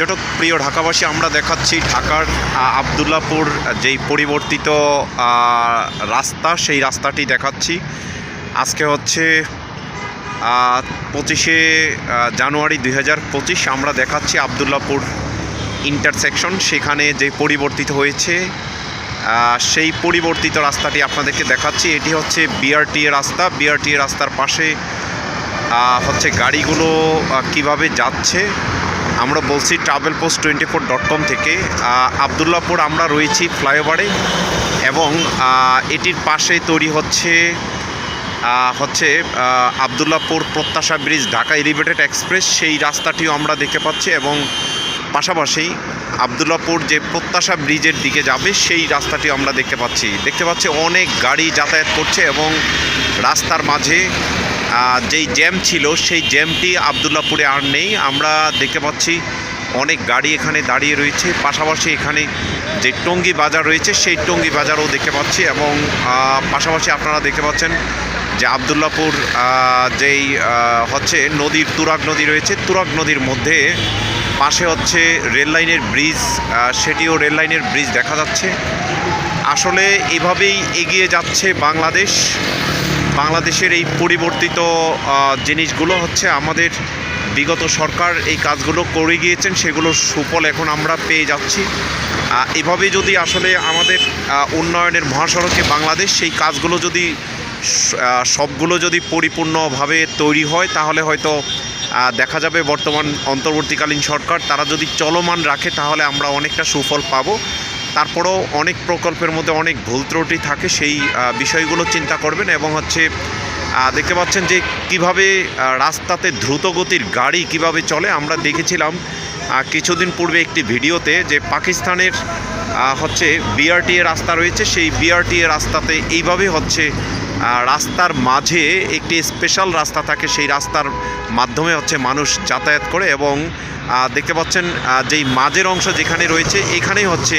পর্যটক প্রিয় ঢাকাবাসী, আমরা দেখাচ্ছি ঢাকার আবদুল্লাপুর যেই পরিবর্তিত রাস্তা, সেই রাস্তাটি দেখাচ্ছি। আজকে হচ্ছে পঁচিশে জানুয়ারি দুই হাজার পঁচিশ, আমরা দেখাচ্ছি আবদুল্লাপুর ইন্টারসেকশন সেখানে যে পরিবর্তিত হয়েছে সেই পরিবর্তিত রাস্তাটি আপনাদেরকে দেখাচ্ছি। এটি হচ্ছে বিআরটি রাস্তা। বিআরটি রাস্তার পাশে হচ্ছে গাড়িগুলো কীভাবে যাচ্ছে আমরা বলছি travel post twenty four dot com থেকে আবদুল্লাপুর আমরা রয়েছি ফ্লাইওভারে এবং এটির পাশে তৈরি হচ্ছে হচ্ছে আবদুল্লাপুর প্রত্যাশা ব্রিজ, ঢাকা এলিভেটেড এক্সপ্রেস। সেই রাস্তাটিও আমরা দেখতে পাচ্ছি এবং পাশাপাশি আবদুল্লাপুর যে প্রত্যাশা ব্রিজের দিকে যাবে, সেই রাস্তাটি আমরা দেখতে পাচ্ছি। দেখতে পাচ্ছি অনেক গাড়ি যাতায়াত করছে এবং রাস্তার মাঝে যেই জ্যাম ছিল, সেই জ্যামটি আবদুল্লাপুরে আর নেই। আমরা দেখতে পাচ্ছি অনেক গাড়ি এখানে দাঁড়িয়ে রয়েছে। পাশাপাশি এখানে যে টঙ্গী বাজার রয়েছে, সেই টঙ্গী বাজারও দেখতে পাচ্ছি এবং পাশাপাশি আপনারা দেখতে পাচ্ছেন যে আবদুল্লাপুর যেই হচ্ছে নদীর, তুরাগ নদী রয়েছে। তুরাগ নদীর মধ্যে পাশে হচ্ছে রেল লাইনের ব্রিজ সেটিও রেল লাইনের ব্রিজ দেখা যাচ্ছে। আসলে এভাবেই এগিয়ে যাচ্ছে বাংলাদেশ। বাংলাদেশের এই পরিবর্তিত জিনিসগুলো হচ্ছে আমাদের বিগত সরকার এই কাজগুলো করে গিয়েছেন, সেগুলোর সুফল এখন আমরা পেয়ে যাচ্ছি। এভাবে যদি আসলে আমাদের উন্নয়নের মহাসড়কে বাংলাদেশ সেই কাজগুলো যদি সবগুলো যদি পরিপূর্ণভাবে তৈরি হয়, তাহলে হয়তো দেখা যাবে বর্তমান অন্তর্বর্তীকালীন সরকার তারা যদি চলমান রাখে, তাহলে আমরা অনেকটা সুফল পাবো। তারপরেও অনেক প্রকল্পের মধ্যে অনেক ভুল ত্রুটি থাকে, সেই বিষয়গুলো চিন্তা করবেন এবং হচ্ছে দেখতে পাচ্ছেন যে কীভাবে রাস্তাতে দ্রুতগতির গাড়ি কীভাবে চলে। আমরা দেখেছিলাম কিছুদিন পূর্বে একটি ভিডিওতে যে পাকিস্তানের হচ্ছে বিআরটিএ রাস্তা রয়েছে, সেই বিআরটিএ রাস্তাতে এইভাবে হচ্ছে রাস্তার মাঝে একটি স্পেশাল রাস্তা থাকে, সেই রাস্তার মাধ্যমে হচ্ছে মানুষ যাতায়াত করে এবং দেখতে পাচ্ছেন যেই মাঝের অংশ যেখানে রয়েছে, এখানেই হচ্ছে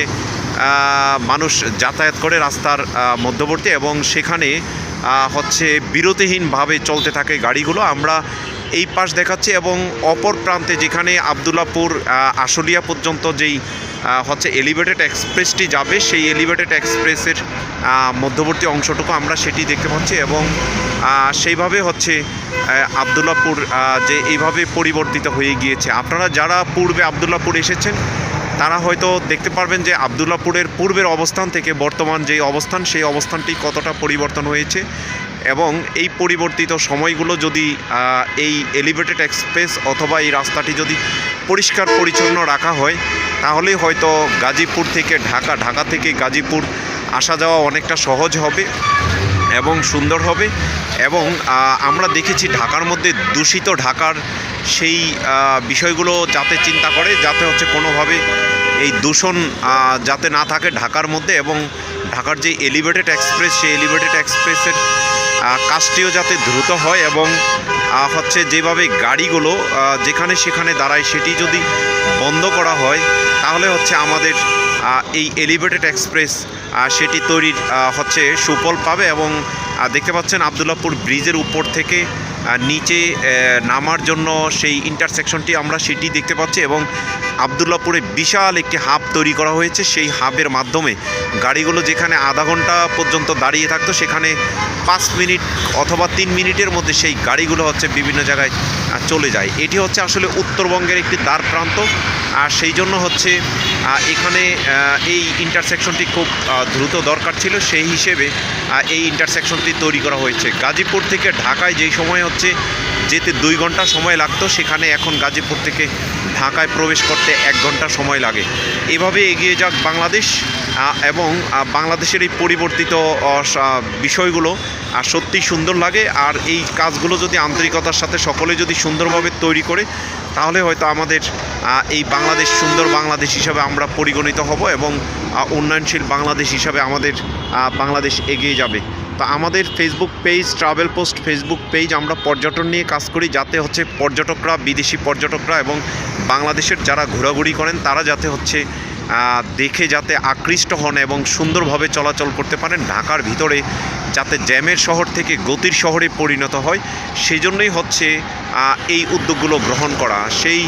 মানুষ যাতায়াত করে রাস্তার মধ্যবর্তী এবং সেখানে হচ্ছে বিরতিহীনভাবে চলতে থাকে গাড়িগুলো। আমরা এই পাশ দেখাচ্ছি এবং অপর প্রান্তে যেখানে আবদুল্লাপুর আশুলিয়া পর্যন্ত যেই হচ্ছে এলিভেটেড এক্সপ্রেসটি যাবে, সেই এলিভেটেড এক্সপ্রেসের মধ্যবর্তী অংশটুকু আমরা সেটি দেখতে পাচ্ছি এবং সেইভাবে হচ্ছে আবদুল্লাপুর যে এইভাবে পরিবর্তিত হয়ে গিয়েছে। আপনারা যারা পূর্বে আবদুল্লাপুর এসেছেন তারা হয়তো দেখতে পারবেন যে আবদুল্লাপুরের পূর্বের অবস্থান থেকে বর্তমান যে অবস্থান, সেই অবস্থানটি কতটা পরিবর্তন হয়েছে এবং এই পরিবর্তিত সময়গুলো যদি এই এলিভেটেড এক্সপ্রেস অথবা এই রাস্তাটি যদি পরিষ্কার পরিচ্ছন্ন রাখা হয়, তাহলে হয়তো গাজীপুর থেকে ঢাকা ঢাকা থেকে গাজীপুর আসা যাওয়া অনেকটা সহজ হবে এবং সুন্দর হবে এবং আমরা দেখেছি ঢাকার মধ্যে দূষিত ঢাকার সেই বিষয়গুলো যাতে চিন্তা করে, যাতে হচ্ছে কোনোভাবে এই দূষণ যাতে না থাকে ঢাকার মধ্যে এবং ঢাকার যে এলিভেটেড এক্সপ্রেস সেই এলিভেটেড এক্সপ্রেসের কাজটিও যাতে দ্রুত হয় এবং হচ্ছে যেভাবে গাড়িগুলো যেখানে সেখানে দাঁড়ায় সেটি যদি বন্ধ করা হয়, তাহলে হচ্ছে আমাদের এই এলিভেটেড এক্সপ্রেস সেটি তৈরির হচ্ছে সুফল পাবে এবং দেখতে পাচ্ছেন আবদুল্লাপুর ব্রিজের উপর থেকে নিচে নামার জন্য সেই ইন্টারসেকশনটি আমরা সেটি দেখতে পাচ্ছি এবং আবদুল্লাপুরে বিশাল একটি হাব তৈরি করা হয়েছে। সেই হাবের মাধ্যমে গাড়িগুলো যেখানে আধা ঘণ্টা পর্যন্ত দাঁড়িয়ে থাকতো, সেখানে পাঁচ মিনিট অথবা তিন মিনিটের মধ্যে সেই গাড়িগুলো হচ্ছে বিভিন্ন জায়গায় চলে যায়। এটি হচ্ছে আসলে উত্তরবঙ্গের একটি দ্বার প্রান্ত। আর সেই জন্য হচ্ছে এখানে এই ইন্টারসেকশনটি খুব দ্রুত দরকার ছিল। সেই হিসেবে এই ইন্টারসেকশনটি তৈরি করা হয়েছে। গাজীপুর থেকে ঢাকায় যেই সময় হচ্ছে যেতে দুই ঘণ্টা সময় লাগতো, সেখানে এখন গাজীপুর থেকে ঢাকায় প্রবেশ করতে এক ঘণ্টা সময় লাগে। এভাবে এগিয়ে যাক বাংলাদেশ এবং বাংলাদেশের এই পরিবর্তিত বিষয়গুলো, আর সত্যিই সুন্দর লাগে। আর এই কাজগুলো যদি আন্তরিকতার সাথে সকলে যদি সুন্দরভাবে তৈরি করে, তাহলে হয়তো আমাদের এই বাংলাদেশ, সুন্দর বাংলাদেশ হিসাবে আমরা পরিগণিত হব এবং উন্নয়নশীল বাংলাদেশ হিসাবে আমাদের বাংলাদেশ এগিয়ে যাবে। তা আমাদের Facebook page travel post Facebook page আমরা পর্যটন নিয়ে কাজ করি, যাতে হচ্ছে পর্যটকরা, বিদেশি পর্যটকরা এবং বাংলাদেশের যারা ঘোরাঘুরি করেন, তারা যাতে হচ্ছে দেখে যাতে আকৃষ্ট হন এবং সুন্দরভাবে চলাচল করতে পারেন। ঢাকার ভিতরে যাতে জ্যামের শহর থেকে গতির শহরে পরিণত হয়, সেজন্যই হচ্ছে এই উদ্যোগগুলো গ্রহণ করা। সেই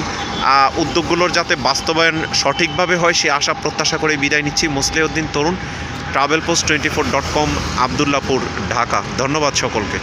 উদ্যোগগুলোর যাতে বাস্তবায়ন সঠিকভাবে হয়, সে আশা প্রত্যাশা করে বিদায় নিচ্ছি। Musliuddin Tarun travel post twenty four dot com Abdullahpur Dhaka ধন্যবাদ সকলকে।